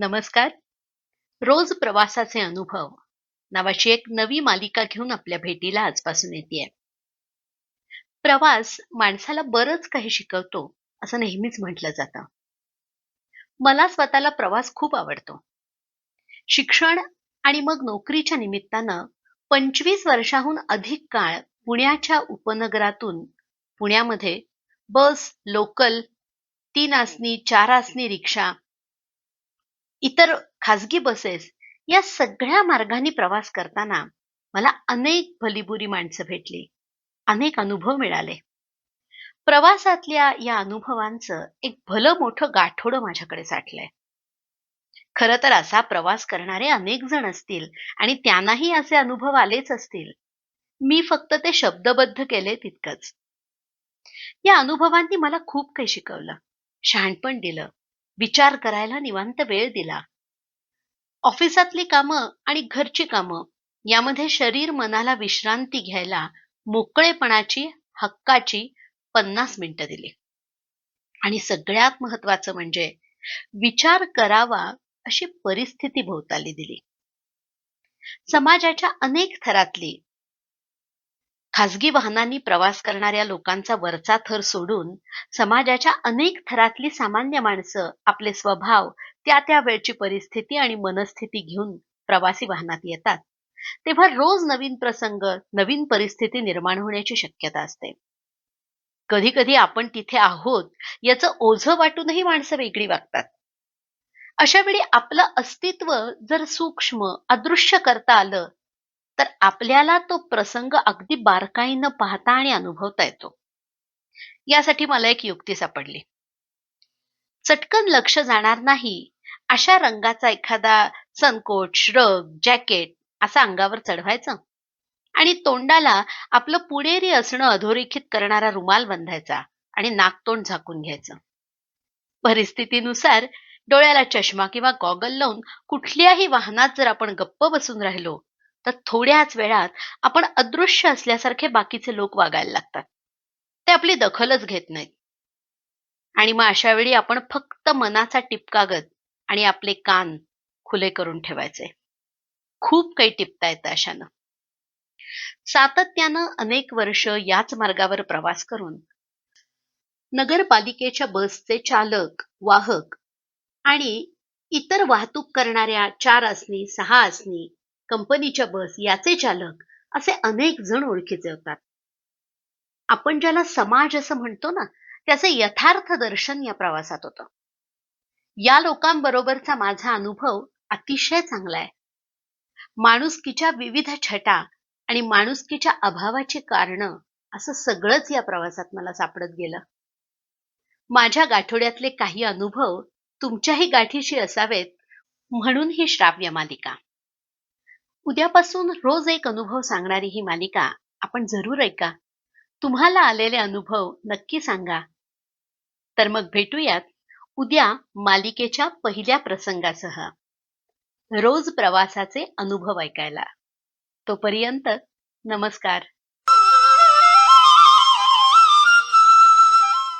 नमस्कार. रोज प्रवासाचे अनुभव. नावाची एक नवी मालिका घेऊन आपल्या भेटीला आजपासून येते प्रवास माणसाला बरंच काही शिकवतो असं नेहमीच म्हटलं जातं. मला स्वतःला प्रवास खूप आवडतो. शिक्षण आणि मग नोकरीच्या निमित्तानं पंचवीस वर्षाहून अधिक काळ पुण्याच्या उपनगरातून पुण्यामध्ये बस लोकल तीन आसनी चार आसनी रिक्षा इतर खाजगी बसेस या सगळ्या मार्गांनी प्रवास करताना मला अनेक भलीबुरी माणसं भेटली. अनेक अनुभव मिळाले. प्रवासातल्या या अनुभवांचं एक भलं मोठं गाठोडं माझ्याकडे साठलंय. खर तर असा प्रवास करणारे अनेक जण असतील आणि त्यांनाही असे अनुभव आलेच असतील. मी फक्त ते शब्दबद्ध केले तितकंच. या अनुभवांनी मला खूप काही शिकवलं. शहाणपण दिलं. विचार करायला निवांत वेळ दिला. ऑफिसातली कामं आणि घरची कामं यामध्ये शरीर मनाला विश्रांती घ्यायला मोकळेपणाची हक्काची पन्नास मिनिटं दिली. आणि सगळ्यात महत्वाचं म्हणजे विचार करावा अशी परिस्थिती भोवताली दिली. समाजाच्या अनेक थरातली खाजगी वाहनांनी प्रवास करणाऱ्या लोकांचा वरचा थर सोडून समाजाच्या अनेक थरातली सामान्य माणसं आपले स्वभाव त्या त्या वेळची परिस्थिती आणि मनस्थिती घेऊन प्रवासी वाहनात येतात. तेव्हा रोज नवीन प्रसंग नवीन परिस्थिती निर्माण होण्याची शक्यता असते. कधी कधी आपण तिथे आहोत याचं ओझं वाटूनही माणसं वेगळी वागतात. अशा वेळी आपलं अस्तित्व जर सूक्ष्म अदृश्य करता आलं तर आपल्याला तो प्रसंग अगदी बारकाईनं पाहता आणि अनुभवता येतो. यासाठी मला एक युक्ती सापडली. चटकन लक्ष जाणार नाही अशा रंगाचा एखादा सनकोट श्रग जॅकेट असा अंगावर चढवायचं? आणि तोंडाला आपलं पुणेरी असणं अधोरेखित करणारा रुमाल बांधायचा आणि नाकतोंड झाकून घ्यायचं. परिस्थितीनुसार डोळ्याला चष्मा किंवा गॉगल लावून कुठल्याही वाहनात जर आपण गप्प बसून राहिलो तर थोड्याच वेळात आपण अदृश्य असल्यासारखे बाकीचे लोक वागायला लागतात. ते आपली दखलच घेत नाहीत. आणि मग अशा वेळी आपण फक्त मनाचा टिपकागत आणि आपले कान खुले करून ठेवायचे. खूप काही टिपता येतं अशानं. सातत्यानं अनेक वर्ष याच मार्गावर प्रवास करून नगरपालिकेच्या बसचे चालक वाहक आणि इतर वाहतूक करणाऱ्या चार आसनी सहा आसनी कंपनीच्या बस याचे चालक असे अनेक जण ओळखीचे होतात. आपण ज्याला समाज असं म्हणतो ना त्याचे यथार्थ दर्शन या प्रवासात होतं. या लोकांबरोबरचा माझा अनुभव अतिशय चांगला आहे. माणुसकीच्या विविध छटा आणि माणुसकीच्या अभावाची कारणं असं सगळंच या प्रवासात मला सापडत गेलं. माझ्या गाठोड्यातले काही अनुभव तुमच्याही गाठीशी असावेत म्हणून ही श्राव्य मालिका. उद्यापासून रोज एक अनुभव सांगणारी ही मालिका आपण जरूर ऐका. तुम्हाला आलेले अनुभव नक्की सांगा. तर मग भेटूयात उद्या मालिकेच्या पहिल्या प्रसंगासह. रोज प्रवासाचे अनुभव ऐकायला. तोपर्यंत नमस्कार.